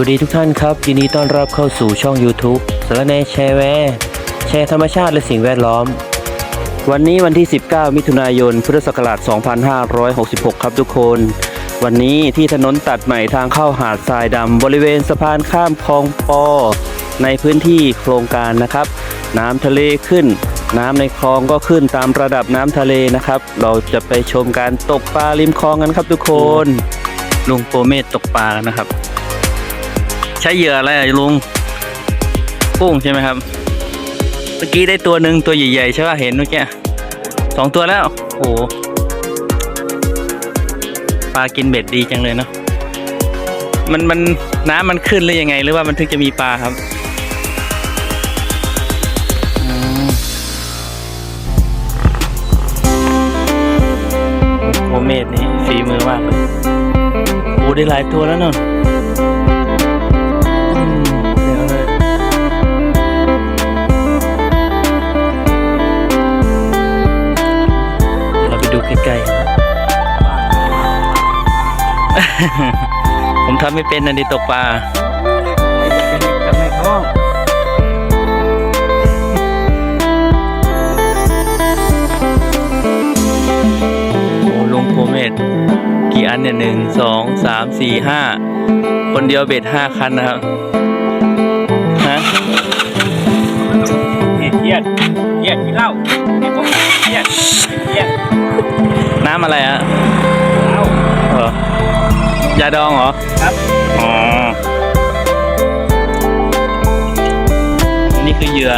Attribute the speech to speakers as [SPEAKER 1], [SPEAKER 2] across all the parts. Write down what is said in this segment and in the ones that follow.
[SPEAKER 1] วัสดีทุกท่านครับ ยินดีต้อนรับเข้าสู่ช่อง YouTube สารแนแชร์แวร์แชร์ธรรมชาติและสิ่งแวดล้อม วันนี้วันที่ 19 มิถุนายน พุทธศักราช 2566 ครับทุกคน วันนี้ที่ถนนตัดใหม่ทางเข้าหาดทรายดำบริเวณสะพานข้ามคลองปอ ในพื้นที่โครงการนะครับ น้ำทะเลขึ้น น้ำในคลองก็ขึ้นตามระดับน้ำทะเลนะครับ เราจะไปชมการตกปลาริมคลองกันครับทุกคนลุงโปเมตตกปลานะครับ ช้เหยื่ออะไรลุงกุ้งใช่ไหมครับ เมื่อกี้ได้ตัวหนึ่งตัวใหญ่ๆใช่ป่ะเห็นเมื่อกี้สองตัวแล้ว โอ้โหปลากินเบ็ดดีจังเลยเนาะมันมันน้ำมันขึ้นหรือยังไง หรือว่ามันถึงจะมีปลาครับโอเมดนี่ฝีมือมากเลยโอ้ได้หลายตัวแล้วเนาะ ดูใกล้ๆ ผมทำไม่เป็นนะดิตกปลา
[SPEAKER 2] ทำไมท้อง
[SPEAKER 1] โอ้ลงโพเมตกี่อันเนี่ยหนึ่งสองสามสี่ห้าคนเดียวเบ็ดห้าคันนะครับฮะ
[SPEAKER 2] เครียดเครียดกินเหล้าเครียด
[SPEAKER 1] น้ำอะไรฮะ
[SPEAKER 2] เหล้า
[SPEAKER 1] เหรอยาดองเหรอ
[SPEAKER 2] ครับ
[SPEAKER 1] อ๋อ นี่คือเหยื่อ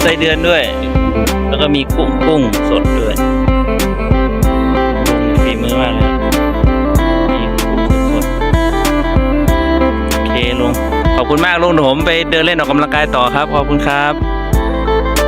[SPEAKER 1] ไส้เดือนด้วย แล้วก็มีกุ้งกุ้งสดด้วยลุงฝีมือมากเลยอะนี่กุ้งสดๆโอเคลุง ขอบคุณมากลุงเดี๋ยวผมไปเดินเล่นออกกำลังกายต่อครับ ขอบคุณครับ